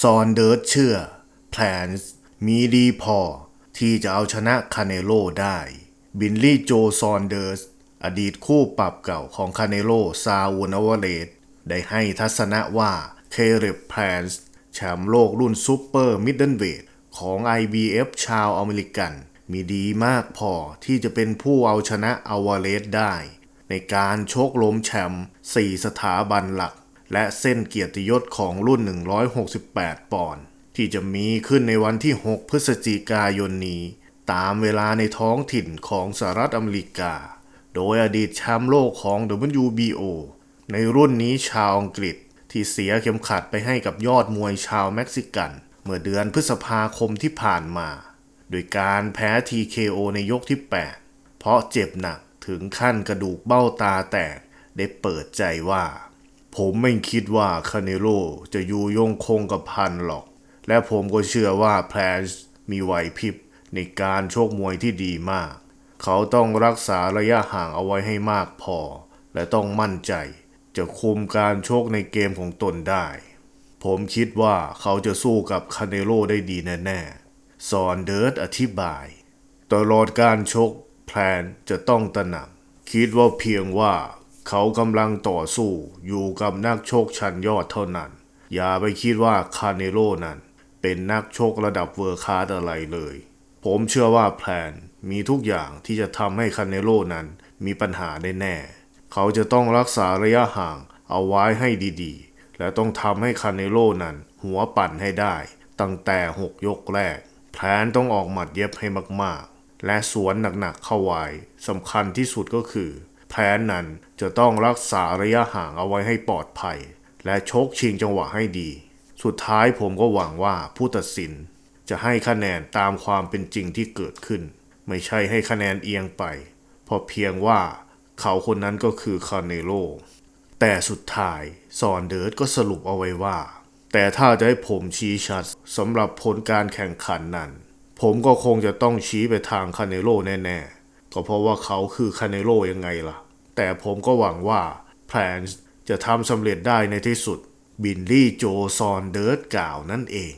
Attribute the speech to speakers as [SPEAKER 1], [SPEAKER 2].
[SPEAKER 1] ซอนเดิร์สเชื่อแพลนส์มีดีพอ ที่จะเอาชนะคาเนโลได้ บินลี่โจซอนเดิร์สอดีตคู่ปรับเก่าของคาเนโลซาวูนาวเลตได้ให้ทัศนะว่าเคเรบแพลนส์แชมป์โลกรุ่นซูเปอร์มิดเดิลเวทของ IBF ชาวอเมริกัน มีดีมากพอที่จะเป็นผู้เอาชนะอวาเลสได้ ในการชกล้มแชมป์4สถาบันหลัก และเส้นเกียรติยศของรุ่น 168 ปอนด์ที่จะมีขึ้นในวันที่ 6 พฤศจิกายนนี้ ตามเวลาในท้องถิ่นของสหรัฐอเมริกา โดยอดีตแชมป์โลกของ WBO ในรุ่นนี้ชาวอังกฤษที่เสียเข็มขัดไปให้กับยอดมวยชาวเม็กซิกัน เมื่อเดือนพฤษภาคมที่ผ่านมา โดยการแพ้ TKO ในยกที่ 8 เพราะเจ็บหนักถึงขั้นกระดูกเบ้าตาแตกได้เปิดใจว่า ผมไม่คิดว่าคาเนโลจะอยู่ยงคงกับพันหรอก และผมก็เชื่อว่าแพลชมีไหวพริบในการโชคมวยที่ดีมาก เขาต้องรักษาระยะห่างเอาไว้ให้มากพอ และต้องมั่นใจ จะคุมการโชคในเกมของตนได้ ผมคิดว่าเขาจะสู้กับคาเนโลได้ดีแน่ๆซอนเดิร์ดอธิบาย ตลอดการชกแพลนจะต้องตระหนัก คิดว่าเพียงว่า เขากำลังต่อสู้อยู่กับนักโชคชั้นยอดเท่านั้น อย่าไปคิดว่าคาเนโลนั้น เป็นนักโชคระดับเวอร์คลาสอะไรเลย ผมเชื่อว่าแพลนมีทุกอย่างที่จะทำให้คาเนโลนั้นมีปัญหาได้แน่ เขาจะต้องรักษาระยะห่างเอาไว้ให้ดีๆ และต้องทำให้คาเนโลนั้น หัวปั่นให้ได้ ตั้งแต่หกยกแรก แพลนต้องออกหมัดเย็บให้มากๆ และสวนหนักๆเข้าไว้สำคัญที่สุดก็คือ แพลนนั้นจะต้องรักษาระยะห่างเอาไว้ให้ปลอดภัย และชกชิงจังหวะให้ดี สุดท้ายผมก็หวังว่าผู้ตัดสิน จะให้คะแนนตามความเป็นจริงที่เกิดขึ้น ไม่ใช่ให้คะแนนเอียงไปเพราะเพียงว่าเขาคนนั้นก็คือคาเนโลแต่สุดท้ายซอนเดิร์ดก็สรุปเอาไว้ว่า แต่ถ้าจะให้ผมชี้ชัดสำหรับผลการแข่งขันนั้น ผมก็คงจะต้องชี้ไปทางคาเนโลแน่ ๆ ก็เพราะว่าเขาคือคาเนโลยังไงล่ะ แต่ผมก็หวังว่าแพลนจะทำสำเร็จได้ในที่สุด บินลี่โจซอนเดิร์ดกล่าวนั่นเอง